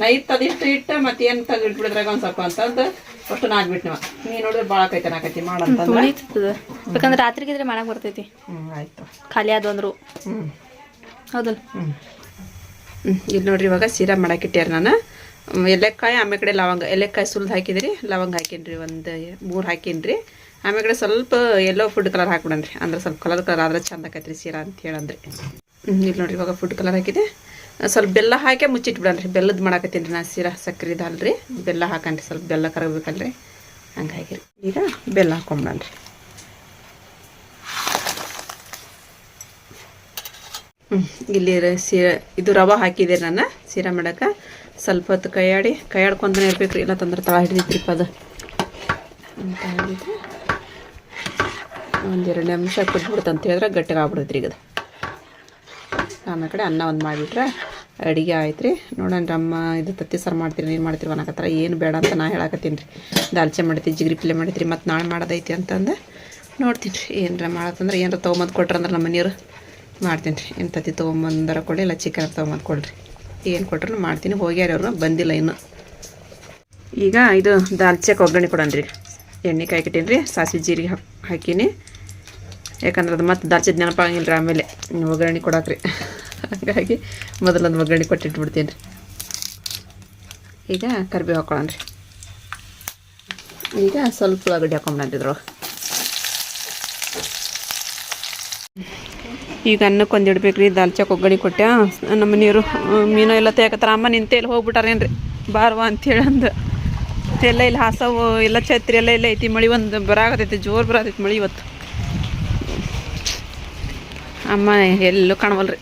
ನಾ ಇತ್ತು ಅದಿಷ್ಟು ಇಟ್ಟು ಮತ್ತೆ ಏನು ತೆಗೆದು ಇಟ್ಬಿಡಿದ್ರಾಗ ಒಂದು ಸ್ವಲ್ಪ ಅಂತಂದು ಅಷ್ಟು ನಾಗ್ಬಿಟ್ಟು ನೀವು ನೀ ನೋಡಿದ್ರೆ ಭಾಳ ಕೈತೆ ನಾಕೈತಿ ಮಾಡಂತಂದ್ರೆ ಯಾಕಂದ್ರೆ ಬೇಕಂದ್ರೆ ರಾತ್ರಿಗಿದ್ರೆ ಮಾಡಕ್ಕೆ ಬರ್ತೈತಿ. ಹ್ಞೂ ಆಯಿತು. ಖಾಲಿ ಅದು ಅಂದ್ರು. ಹ್ಞೂ ಹೌದಲ್ಲ ಹ್ಞೂ ಹ್ಞೂ ಇಲ್ಲಿ ನೋಡ್ರಿ ಇವಾಗ ಸೀರಾ ಮಾಡಾಕಿಟ್ಟ್ಯಾರ ನಾನು. ಹ್ಮ್, ಎಲೆಕಾಯಿ ಆಮೇಲೆ ಕಡೆ ಲವಂಗ, ಎಲೆಕಾಯಿ ಸುಲ್ದು ಹಾಕಿದ್ರಿ, ಲವಂಗ ಹಾಕೀನಿ ಒಂದು ಮೂರು ಹಾಕೀನಿ ಆಮೇಲೆ ಕಡೆ ಸ್ವಲ್ಪ ಎಲ್ಲೋ ಫುಡ್ ಕಲರ್ ಹಾಕ್ಬಿಡನ್ರಿ, ಅಂದ್ರೆ ಸ್ವಲ್ಪ ಕಲರ್ ಕಲರ್ ಆದ್ರೆ ಚಂದ ಆಕೈತ್ರಿ ಸೀರಾ ಅಂತ ಹೇಳಂದ್ರಿ ಇಲ್ಲಿ ನೋಡ್ರಿ ಇವಾಗ ಫುಡ್ ಕಲರ್ ಹಾಕಿದೆ. ಸ್ವಲ್ಪ ಬೆಲ್ಲ ಹಾಕಿ ಮುಚ್ಚಿಟ್ಬಿಡನ್ರಿ, ಬೆಲ್ಲದ ಮಾಡಾಕತ್ತೀನಿ ರೀ ನಾ ಸೀರಾ ಸಕ್ಕರೆ ಅಲ್ರಿ ಬೆಲ್ಲ ಹಾಕನ್ರಿ, ಸ್ವಲ್ಪ ಬೆಲ್ಲ ಕರಗಬೇಕಲ್ರಿ. ಹಂಗಾಗಿ ಈಗ ಬೆಲ್ಲ ಹಾಕೊಂಬಿಡನ್ರಿ. ಇಲ್ಲಿ ಸೀರಾ ಇದು ರವೆ ಹಾಕಿದೆ ನಾನು, ಸೀರಾ ಮಾಡಕ್ಕೆ ಸ್ವಲ್ಪ ಹೊತ್ತು ಕೈಯಾಡಿ ಕೈಯಾಡ್ಕೊಂತಾನೆ ಇರ್ಬೇಕು ರೀ ಇಲ್ಲ ತಂದ್ರೆ ತಳ ಹಿಡಿದಿತ್ರಿಪ್ಪ ಅದು ಅಂತ ಹೇಳಿದ್ರೆ ಒಂದೆರಡು ನಿಮಿಷ ಕುಟ್ಬಿಡ್ತು ಅಂತ ಹೇಳಿದ್ರೆ ಗಟ್ಟಿಗೆ ಆಗ್ಬಿಡುತ್ತೆ ಈಗ ಅದು. ಆಮೇಲೆ ಕಡೆ ಅನ್ನ ಒಂದು ಮಾಡಿಬಿಟ್ರೆ ಅಡುಗೆ ಆಯ್ತು ರೀ ನೋಡೋಣ ಅಮ್ಮ ಇದು ತತ್ತಿ ಸಾರು ಮಾಡ್ತೀರಿ ನೀನು ಮಾಡ್ತೀರಿ ಅನ್ನಕತ್ತಾರ. ಏನು ಬೇಡ ಅಂತ ನಾ ಹೇಳಕತ್ತೀನಿ ರೀ. ದಾಲ್ಚೆ ಮಾಡಿದ್ರಿ, ಜಿಗ್ರಿ ಪಿಲ್ಲೆ ಮಾಡಿದ್ರಿ, ಮತ್ತು ನಾಳೆ ಮಾಡೋದೈತಿ ಅಂತಂದು ನೋಡ್ತೀನಿ ರೀ ಏನರ ಮಾಡತ್ತಂದ್ರೆ ಏನಾರ ತೊಗೊಂಬಂದು ಕೊಟ್ರಂದ್ರೆ ನಮ್ಮ ಮನೆಯವ್ರು ಮಾಡ್ತೀನಿ ರೀ ಏನು ತತ್ತಿ ತೊಗೊಂಬಂದರ ಕೊಡಿ ಇಲ್ಲ ಚಿಕನ್ ತೊಗೊಂಬಂದು ಕೊಡ್ರಿ. ಏನು ಕೊಟ್ರು ಮಾಡ್ತೀನಿ. ಹೋಗ್ಯಾರ ಅವ್ರು ಬಂದಿಲ್ಲ ಇನ್ನು. ಈಗ ಇದು ದಾಲ್ಚಕ್ಕೆ ಒಗ್ಗರಣೆ ಕೊಡೋಣ ಎಣ್ಣೆ ಕಾಯ್ಕಿಟ್ಟೀನಿ ರೀ ಸಾಸಿವೆ ಜೀರಿಗೆ ಹಾಕಿ ಹಾಕೀನಿ. ಯಾಕಂದ್ರೆ ಅದು ಮತ್ತೆ ದಾಲ್ಚದ ನೆನಪಾಗಂಗಿಲ್ಲ ರೀ ಆಮೇಲೆ ಒಗ್ಗರಣೆ ಕೊಡಾಕ್ರಿ. ಹಾಗಾಗಿ ಮೊದಲೊಂದು ಒಗ್ಗರಣೆ ಕೊಟ್ಟಿಟ್ಬಿಡ್ತೀನಿ ರೀ ಈಗ ಕರಿಬೇವು ಹಾಕೊಳ್ಳೋಣ ರೀ ಈಗ ಸ್ವಲ್ಪ ಉಳ್ಳಾಗಡ್ಡಿ ಹಾಕೊಂಬಿಡೋಣ ಈಗ ಅನ್ನಕ್ಕೆ ಒಂದು ಇಡ್ಬೇಕು ರೀ ದಾಲ್ಚಕ್ಕೆ ಒಗ್ಗರಣೆ ಕೊಟ್ಟೆ ನಮ್ಮ ಮನೆಯವರು ಮೀನು ಎಲ್ಲ ತೆಗತ್ತಾರ ಅಮ್ಮ ನಿಂತೆ ಇಲ್ಲಿ ಹೋಗ್ಬಿಟ್ಟಾರೇನು ರೀ ಬಾರ್ವಾ ಅಂತೇಳಿ ಅಂದು. ಎಲ್ಲ ಇಲ್ಲಿ ಹಾಸವು, ಎಲ್ಲ ಛತ್ರಿ ಎಲ್ಲ ಇಲ್ಲ ಐತಿ. ಮಳೆ ಒಂದು ಬರಾಗತೈತಿ ಜೋರು ಬರತೈತಿ ಮಳೆ ಇವತ್ತು. ಅಮ್ಮ ಎಲ್ಲೂ ಕಾಣವಲ್ರಿ.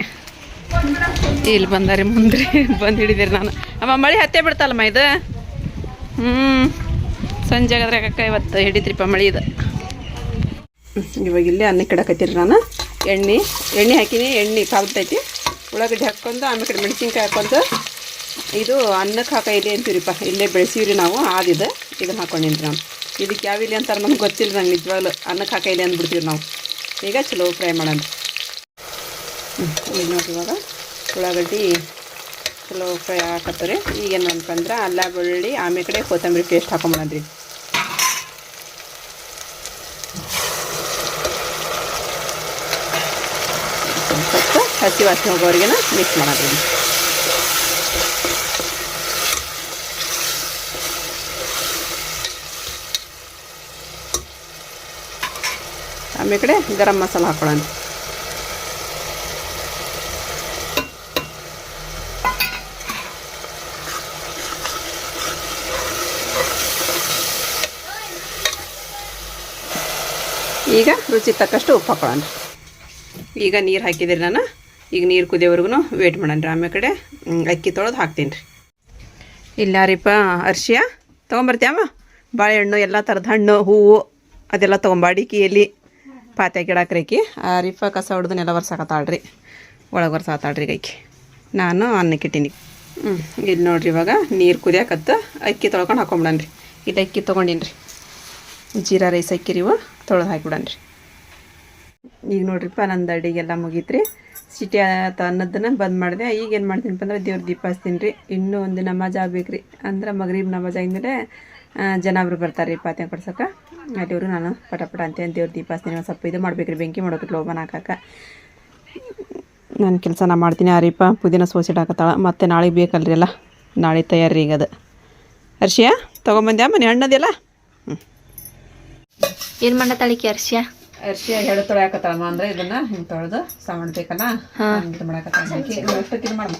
ಇಲ್ಲಿ ಬಂದಾರೆ ಮುಂದೆ ರೀ ಬಂದು ಹಿಡಿದಿರಿ ನಾನು. ಅಮ್ಮ, ಮಳೆ ಹತ್ತೇ ಬಿಡ್ತಲ್ಲಮ್ಮ ಇದು? ಹ್ಞೂ ಸಂಜೆ ಆಗದ್ರೆ ಇವತ್ತು ಹಿಡಿತ್ರಿಪ್ಪ ಮಳೆ ಇದು. ಇವಾಗ ಇಲ್ಲೇ ಅನ್ನ ಕಿಡಕತ್ತೀರಿ ನಾನು. ಎಣ್ಣೆ ಎಣ್ಣೆ ಹಾಕಿನಿ, ಎಣ್ಣೆ ಕಾಲ್ತೈತಿ ಉಳ್ಳಾಗಡ್ಡಿ ಹಾಕ್ಕೊಂಡು, ಆಮೇಲೆ ಮೆಣಸಿನ್ಕಾಯಿ ಹಾಕ್ಕೊಂಡು. ಇದು ಅನ್ನಕ್ಕೆ ಹಾಕ ಇಲ್ಲಿ ಅಂತೀರಿಪ್ಪ ಇಲ್ಲೇ ಬೆಳೆಸೀವ್ರಿ ನಾವು ಆದಿದ್ದು ಇದನ್ನು ಹಾಕ್ಕೊಂಡಿನಿ ನಾವು. ಇದಕ್ಕೆ ಯಾವ ಇಲ್ಲಿ ಅಂತಾರೆ ನಮ್ಗೆ ಗೊತ್ತಿಲ್ಲ ನಂಗೆ, ನಿಜವಾಗ್ಲು ಅನ್ನಕ್ಕೆ ಹಾಕ ಇಲ್ಲಿ ಅಂದ್ಬಿಡ್ತೀವಿ ನಾವು. ಈಗ ಚಲೋ ಫ್ರೈ ಮಾಡೋಣ. ಈಗ ಇವಾಗ ಉಳ್ಳಾಗಡ್ಡಿ ಚಲೋ ಫ್ರೈ ಹಾಕತ್ತಾರೆ ಈಗ ಅಂತಂದ್ರೆ ಅಲ್ಲ ಬೆಳ್ಳಿ ಆಮೇಲೆ ಕಡೆ ಕೊತ್ತಂಬರಿ ಪೇಸ್ಟ್ ಹಾಕೊಂಬಿಡನ್ರಿ ಸ್ವಲ್ಪ ಹಸಿ ವಾಸನೆ ಹೋಗೋವರೆಗೆನ ಮಿಕ್ಸ್ ಮಾಡೋದ್ರಿ ಆಮೇಲೆ ಕಡೆ ಗರಂ ಮಸಾಲ ಹಾಕೊಳ್ಳೋಣ. ಈಗ ರುಚಿ ತಕ್ಕಷ್ಟು ಉಪ್ಪು ಹಾಕೊಳ್ಳೋಣ. ಈಗ ನೀರು ಹಾಕಿದಿರಿ ನಾನು. ಈಗ ನೀರು ಕುದಿಯೋವರೆಗೂ ವೇಟ್ ಮಾಡೋಣ ರೀ ಆಮೇಲೆ ಕಡೆ ಅಕ್ಕಿ ತೊಳೆದು ಹಾಕ್ತೀನಿ ರೀ ಇಲ್ಲ ರೀಪ ಅರ್ಶಿಯ ತೊಗೊಂಬರ್ತೀಯಮ್ಮ ಬಾಳೆಹಣ್ಣು ಎಲ್ಲ ಥರದ ಹಣ್ಣು, ಹೂವು, ಅದೆಲ್ಲ ತೊಗೊಂಬಾಡಿಕಿ ಎಲ್ಲಿ ಪಾತ್ಯಾಗ ಪಾತ್ಯಾಗ ಆ ರೀಪ ಕಸ ಹೊಡೆದು ನೆಲ ಒರ್ಸಾಕತ್ತಾಳ್ರಿ ಒಳಗೆ ಒರ್ಸಾಕತ್ತಾಳ್ರಿ ಗೈಕಿ ನಾನು ಅನ್ನಕ್ಕೆ ಇಟ್ಟೀನಿ. ಹ್ಞೂ ಇಲ್ಲಿ ನೋಡ್ರಿ ಇವಾಗ ನೀರು ಕುದಿಯಾಕತ್ತ ಅಕ್ಕಿ ತೊಳ್ಕೊಂಡು ಹಾಕೊಂಬಿಡನ್ರಿ. ಇಲ್ಲಿ ಅಕ್ಕಿ ತೊಗೊಂಡಿನಿ ರೀ ಜೀರಾ, ರೈಸ್ ಅಕ್ಕಿ ಇವು, ತೊಳೆದು ಹಾಕಿಬಿಡನ್ರಿ. ಈಗ ನೋಡ್ರಿಪ್ಪ ನಂದು ಅಡಿಗೆಲ್ಲ ಮುಗೀತ್ರಿ. ಸಿಟಿ ಅನ್ನೋದನ್ನ ಬಂದ್ ಮಾಡಿದೆ. ಈಗ ಏನು ಮಾಡ್ತೀನಪ್ಪ ಅಂದ್ರೆ ದೇವ್ರ ದೀಪ ಹಚ್ತೀನಿ ರೀ. ಇನ್ನೂ ಒಂದು ನಮಾಜ್ ಆಗ್ಬೇಕು ರೀ ಅಂದ್ರೆ ಮಗರೀಬ್ ನಮಾಜ್ ಆಗಿದ್ಮೇಲೆ ಜನಾಬ್ರು ಬರ್ತಾರೆ ರೀ ಪಾತ್ಯ ಕೊಡ್ಸೋಕೆ ಅಲ್ಲಿವರು ನಾನು ಪಟ ಪಟ ಅಂತ ದೇವ್ರ ದೀಪ ಹಚ್ತೀನಿ. ಒಂದು ಸ್ವಲ್ಪ ಇದು ಮಾಡ್ಬೇಕು ರೀ ಬೆಂಕಿ ಮಾಡ್ಬೇಕು ಲೋಬನ್ ಹಾಕಕ್ಕೆ ನಾನು ಕೆಲಸ ನಾ ಮಾಡ್ತೀನಿ ಆರಿಪ ಪುದೀನ ಸೋಸಿಡಾಕತ್ತಾಳ ಮತ್ತೆ ನಾಳೆಗೆ ಬೇಕಲ್ರಿ ಎಲ್ಲ. ನಾಳೆ ತಯಾರಿ ಈಗ ಅದು. ಅರ್ಷಿಯಾ ತೊಗೊಂಬಂದ್ಯಾ ಮನೆ ಹಣ್ಣದೆಲ್ಲ? ಹ್ಞೂ ಏನು ಮಾಡತ್ತಾಳಿಕೆ ಅರ್ಶ್ಯ ಅರ್ಶಿ ಎಳೆ ತೊಳೆಯಾಕತ್ತಾಳಮ್ಮ ಅಂದ್ರೆ ಇದನ್ನ ಹಿಂಗೆ ತೊಳೆದು ಸಾಮಾನು ಬೇಕಲ್ಲ ಹಂಗೆ ಇದು ಮಾಡಾಕತ್ತಾಳ. ಅಷ್ಟಕ್ಕೆ ಇದು ಮಾಡ.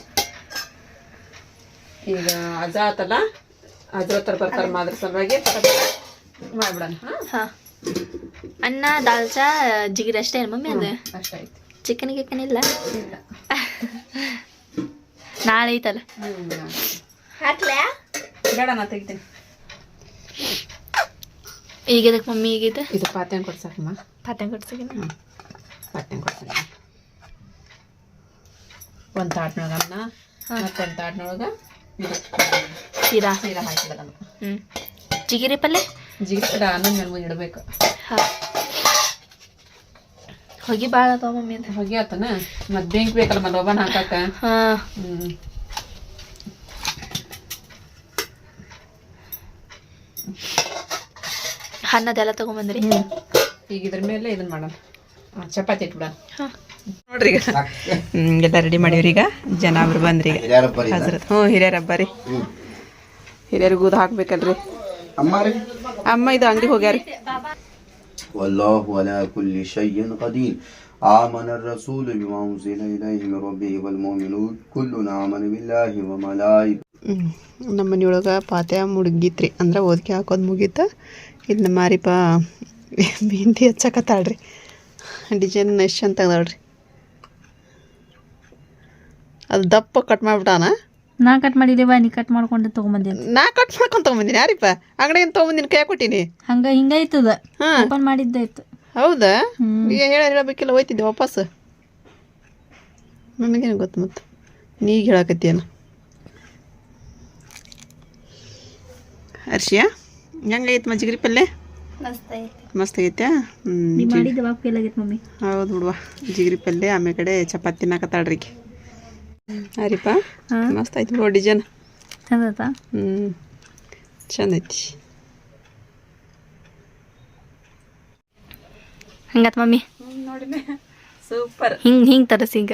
ಈಗ ಅಜ ಆತಲ್ಲ ತರ ಬರ್ತಾರಮ್ಮ ಅದ್ರ ಸಲುವಾಗಿ ಮಾಡ್ಬಿಡಣ ಹಾಂ? ದಾಲ್ ಅನ್ನ ದಾಲ್ಚಾ ಜಿಗಿರಿ ಅಷ್ಟೇ ಏನು ಮಮ್ಮಿ ಅದು? ಅಷ್ಟ ಆಯ್ತು. ಚಿಕನ್ ಗಿಕನ್ ಇಲ್ಲ? ನಾಳೆ ಐತಲ್ಲ? ಬೇಡ ನಾ ತೆಗಿತೀನಿ. ಈಗ ಇದಕ್ಕೆ ಮಮ್ಮಿ ಈಗ ಇದು? ಪಾತ್ರೆ ಪಾತ್ಯನ್ ಪಾತ್ರೆ ಕೊಡ್ಸಿಗಿನ ಪಾತ್ಯನ್ ಕೊಡ್ಸಕ್ಕ ಒಂದು ತಾಟ್ನೊಳಗೆ ಅನ್ನ ಮತ್ತೊಂದು ತಾಟ್ನೊಳಗೆ ಸೀರಾ ಸೀರಾ ಹಾಕಿಬಿಡೋಣ ಹ್ಞೂ ಜಿಗಿರಿ ಪಲ್ಲೆ? ಜಿಗಿಡ ಅನ್ನ ಮೇಲೆ ಇಡಬೇಕು. ಹಾಂ. ಹೋಗಿ ಭಾಳ ಅದಾವ ಮಮ್ಮಿ ಅಂತ ಹೊಗೆ ಆತನ? ಮತ್ತೆ ಬೆಂಕಿ ಬೇಕಲ್ಲ ಮತ್ತೆ ಒಬ್ಬನ ಹಾಕಕ್ಕ? ಹಾಂ. ಹ್ಞೂ ಹಣ್ಣದೆಲ್ಲ ತೊಗೊಂಬಂದ್ರಿ? ಈಗ ಇದ್ರ ಮೇಲೆ ಇದನ್ನ ಮಾಡೋಣ ಆ, ಚಪಾತಿ ಇಟ್ಬಿಡೋಣ ಹಾಂ ನೋಡ್ರಿ ಈಗ ಹ್ಮ್, ಎಲ್ಲ ರೆಡಿ ಮಾಡೀವ್ರಿ ಈಗ ಜನಾಬ್ರು ಬಂದ್ರಿ ಈಗ ಹಸ್ರತ್ ಹ್ಞೂ ಹಿರಿಯರ ಹಬ್ಬ ರೀ ಹಿರಿಯರಿಗೆ ಊದ ಹಾಕ್ಬೇಕಲ್ರಿ ಅಮ್ಮ ಇದು ಅಂಗಡಿ ಹೋಗ್ಯಾರಿ والله على كل شيء قدير آمن الرسول بما أنزل إليه من ربه والمؤمنون كلنا آمن بالله وملائكته ಹ್ಮ್. ನಮ್ಮ ಮನೆಯೊಳಗೆ ಪಾತ್ಯ ಮುಳುಗಿತ್ರಿ ಅಂದ್ರೆ ಓದಿಕೆ ಹಾಕೋದು ಮುಗೀತ ಇದು ನಮ್ಮ ಮಾರಿಪ ಮೆಹಂದಿ ಹಚ್ಚಕತ್ತಾಳ್ರಿ ಡಿಸೈನ್ ಎಷ್ಟು ಅಂತ ನೋಡ್ರಿ ಅದು ದಪ್ಪ ಕಟ್ ಮಾಡ್ಬಿಟ್ಟಾನ ನಾ ಕಟ್ ಮಾಡಿದೇವ ನೀ ಕಟ್ ಮಾಡ್ಕೊಂಡು ತಗೊಂಡ್ಬಂದಿ ನಾ ಕಟ್ ಮಾಡ್ಕೊಂಡು ತೊಗೊಂಬಂದಿನಿ ಯಾರಿಪ್ಪ ಅಂಗಡಿಯಿಂದ ತೊಗೊಂಬಂದಿನಿ ಕೈ ಕೊಟ್ಟಿನಿ ಹಂಗ ಹಿಂಗಾಯ್ತದ ಓಪನ್ ಮಾಡಿದ್ದಾಯ್ತು ಹೌದಾ ಈಗ ಹೇಳ ಹೇಳಬೇಕಿಲ್ಲ ಹೋಯ್ತಿದ್ದೆ ವಾಪಸ್ ನಮಗೇನು ಗೊತ್ತು ಮತ್ತು ನೀಗ ಹೇಳಕತ್ತೇನು ಅರ್ಷಿಯಾ ಹೆಂಗೈತೆ ಮಜ್ಜಿಗ್ರಿ ಪಲ್ಲೆ ಮಸ್ತ್ ಆಗೈತೆ ಮಮ್ಮಿ. ಹೌದು ಬಿಡುವ. ಜಿಗ್ರಿ ಪಲ್ಲೆ ಆಮೇಲೆ ಕಡೆ ಚಪಾತಿ ತಿನ್ನಾಕತ್ತಾಳ್ರಿ ಈಕಿ. ಹರಿಪ ಹಾಂ. ಮಸ್ತ್ ಐತಿ ಬಿಡುವ ಡಿಸೈನ್ ಹ್ಮ್ ಹ್ಞೂ ಚಂದ ಐತಿ. ಹಂಗತ್ ಮಮ್ಮಿ. ಸೂಪರ್. ಹಿಂಗ್ ಹಿಂಗ್ ತರಸ್ ಹಿಂಗ.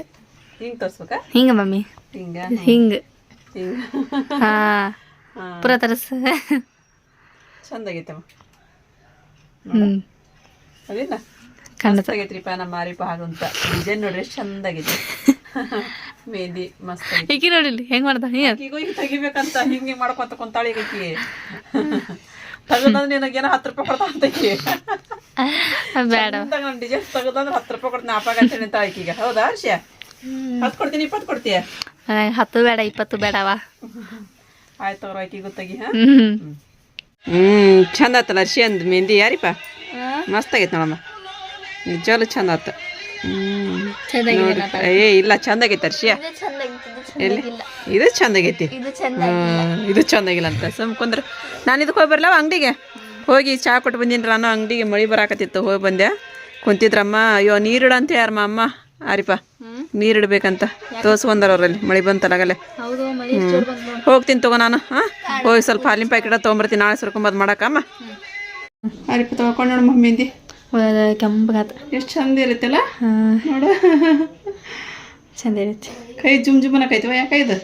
ಹಿಂಗೆ ತೋರ್ಸ್ಬೇಕಾ? ಹಿಂಗ ಮಮ್ಮಿ. ಹಿಂಗ. ಹಾ. ಹಾಂ. ಪೂರ ತರಸ್. ಚಂದ ನಮ್ಮ ಮಾರಿಪ ಹಾಗಂತ ಡಿಸೈನ್ ನೋಡ್ರಿ ಎಷ್ಟು ಮಸ್ತ್ ಈಕಿ ಹೆಂಗ್ ಮಾಡ್ದ? ಹಿಂಗ. ಈಗ ಹಿಂಗೆ ತೆಗಿಬೇಕಂತ ಹಿಂಗೆ ಮಾಡ್ಕೊತ ಕುಂತಾಳಿ ಈಕಿ. ತೆಗದಂದ್ರೆ ನಿನಗೇನೋ ಹತ್ತು ರೂಪಾಯಿ ಕೊಡ್ತಾ ಅಂತ ಈಕಿ. ಬೇಡ. ನಾನು ಡಿಜೆಟ್ ತೆಗೆದಂದ್ರೆ ಹತ್ತು ರೂಪಾಯಿ ಕೊಡ್ತೀನಿ ಅಂತ ಹೌದಾ ಹರ್ಷ? ಹತ್ತು ಕೊಡ್ತೀನಿ ಇಪ್ಪತ್ತು ಕೊಡ್ತೀಯ? ಹತ್ತು ಬೇಡ ಇಪ್ಪತ್ತು ಬೇಡವ? ಆಯ್ತು ಅವ್ರ ಆಕಿ ಗೊತ್ತಾಗಿ ಹಾ? ಹ್ಮ್. ಹ್ಮ್ ಚಂದ ಆತಲ್ಲ ಅರ್ಶಿ ಅಂದ್ ಮೆಹಂದಿ ಯಾರಿಪ್ಪ? ಮಸ್ತ್ ಆಗೈತೆ ನೋಡಮ್ಮ. ನಿಜವಾಗ್ಲೂ ಚಂದ ಆತ. ಹ್ಮ್. ಏ ಇಲ್ಲ ಚಂದ ಆಗೈತೆ ಅರ್ಶಿಯ ಎಲ್ಲಿ? ಇದು ಚಂದ ಆಗೈತಿ ಇದು ಚಂದಾಗಿಲ್ಲ ಅಂತ. ಸುಮ್ ಕುಂದ್ರ. ನಾನು ಇದಕ್ಕೆ ಹೋಗಿ ಬರ್ಲವ ಅಂಗಡಿಗೆ? ಹೋಗಿ ಚಾ ಕೊಟ್ಟು ಬಂದೀನಿ ನಾನು ಅಂಗಡಿಗೆ ಮಳಿ ಬರಾಕತ್ತಿತ್ತು ಹೋಗಿ ಬಂದೆ. ಕುಂತಿದ್ರಮ್ಮ ಅಯ್ಯೋ ನೀರಿಡು ಅಂತ ಯಾರಮ್ಮ ಅಮ್ಮ? ಆರಿಪ ನೀರಿಡ್ಬೇಕಂತ. ತೋರ್ಸ್ಕೊಂಡಾರ ಅವ್ರಲ್ಲಿ ಮಳಿ ಬಂತಲಾಗಲ್ಲೇ ಮಳಿ ಹೋಗ್ತೀನಿ ತಗೋ ನಾನು ಹಾಂ? ಹೋಗಿ ಸ್ವಲ್ಪ ಹಾಲಿನ ಪ್ಯಾಕೆಟ್ ತೊಗೊಂಬರ್ತೀನಿ ನಾಳೆ ಸರ್ಕೊಂಬದು ಮಾಡಕ್ಕಮ್ಮ ಅರಿಪ ತಗೊಂಡು ನೋಡು ಮೆಹಂದಿ ಕೆಂಪಗಾತ ಎಷ್ಟು ಚಂದ ಇರುತ್ತಲ್ಲ? ನೋಡು. ಚಂದ ಇರುತ್ತೆ. ಕೈ ಜುಮ್ ಜುಮ್ ಅನ್ನಕೈತಿವ ಯಾಕೆ ಇದು?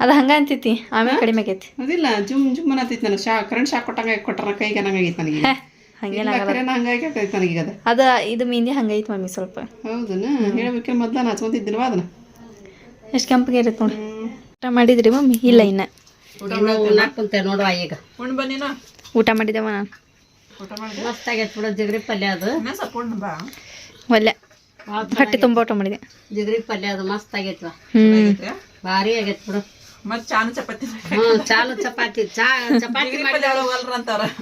ಅದು ಹಂಗ ಅಂತೈತಿ ಆಮೇಲೆ ಕಡಿಮೆ ಆಗೈತಿ. ಅದಿಲ್ಲ ಜುಮ್ ಜುಮ್ ಅನ್ನತೈತಿ ನನಗೆ. ಶಾ ಕರೆಂಟ್ ಶಾಕ್ ಕೊಟ್ಟಂಗ ಕೊಟ್ಟಾರ ಕೈಗೆ ಹಂಗಾಗೈತಿ ನನಗೆ ಹಂಗೇನ ಹಂಗಾಗಿ ಆಗೈತಿ ನನಗೆ ಅದು. ಅದ ಇದು ಮೀನಿ ಹಂಗೈತಿ ಮಮ್ಮಿ ಸ್ವಲ್ಪ. ಹೌದನ? ಹೇಳ್ಬೇಕಿಲ್ಲ ಮೊದ್ಲ ನಾಚ್ಕೊಂತಿದ್ದಿಲ್ವ ಅದನ್ನ? ಎಷ್ಟು ಕೆಂಪಗೆ ಇರುತ್ತೆ ನೋಡಿ. ಊಟ ಮಾಡಿದ್ರಿ ಮಮ್ಮಿ? ಇಲ್ಲ ಇನ್ನ. ನೋಡುವ ಈಗ. ಊಟ ಮಾಡಿದೆವ ನಾನು. ಊಟ ಮಾಡಿದೆ ಮಸ್ತ್ ಆಗೈತೆ ಬಿಡು ಜಿಗ್ರಿ ಪಲ್ಯ ಅದು. ಒಲ್ಲೆ. ಹೊಟ್ಟೆ ತುಂಬ ಊಟ ಮಾಡಿದೆ. ಜಿಗ್ರಿ ಪಲ್ಯ ಅದು ಮಸ್ತ್ ಆಗೈತ್ವ ಹ್ಮ್. ಭಾರಿ ಆಗೈತೆ ಬಿಡು. ಮತ್ತೆ ಚಾನು ಚಪಾತಿ ಹ್ಮ್ ಚಾಲು ಚಪಾತಿ. ಚಾ ಚಪಾತಿ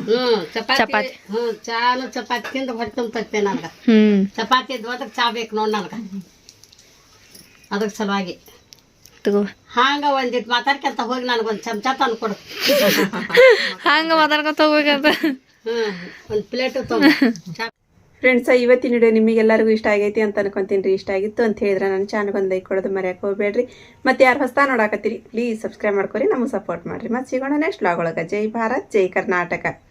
ಹ್ಮ್ ಚಪಾತಿ ಚಪಾತಿ. ಹ್ಮ್ ಚಾಲು ಚಪಾತಿ ತಿಂದು ಹೊಟ್ಟೆ ತುಂಬತೈತೆ ನನಗೆ. ಹ್ಮ್. ಚಪಾತಿ ಇದ್ವು ಅದಕ್ಕೆ ಚಾ ಬೇಕು ನೋಡಿ ನನಗೆ. ಅದಕ್ಕೆ ಸಲುವಾಗಿ. ತಗೋ. ಹಾಂಗ ಒಂದಿಟ್ ಮಾತಾಡ್ಕೊಂತ ಹೋಗಿ ನನಗೊಂದು ಚಮಚ ತಂದು ಕೊಡು. ಹಂಗ ಮಾತಾಡ್ಕೊಂತ ಹೋಗ್ಬೇಕಂತ. ಹ್ಮ್ ಒಂದು ಪ್ಲೇಟ್ ತಗೋ. ಫ್ರೆಂಡ್ಸ್ ಇವತ್ತಿನ ವಿಡಿಯೋ ನಿಮಗೆಲ್ಲರಿಗೂ ಇಷ್ಟ ಆಗೈತಿ ಅಂತ ಅನ್ಕೊಂತೀನಿ ರೀ. ಇಷ್ಟ ಆಗಿತ್ತು ಅಂತ ಹೇಳಿದ್ರೆ ನನ್ನ ಚಾನಲ್ ಒಂದು ಲೈಕ್ ಕೊಡೋದು ಮರ್ಯಾಕೆ ಹೋಗ್ಬೇಡ್ರಿ. ಮತ್ತೆ ಯಾರು ಹೊಸ್ತಾ ನೋಡಾಕತ್ತೀರಿ ಪ್ಲೀಸ್ ಸಬ್ಸ್ಕ್ರೈಬ್ ಮಾಡ್ಕೊರಿ ನಮಗೆ ಸಪೋರ್ಟ್ ಮಾಡ್ರಿ. ಮತ್ತೆ ಸಿಗೋಣ ನೆಕ್ಸ್ಟ್ ಲಾಗ್ ಒಳಗೆ. ಜೈ ಭಾರತ್ ಜೈ ಕರ್ನಾಟಕ.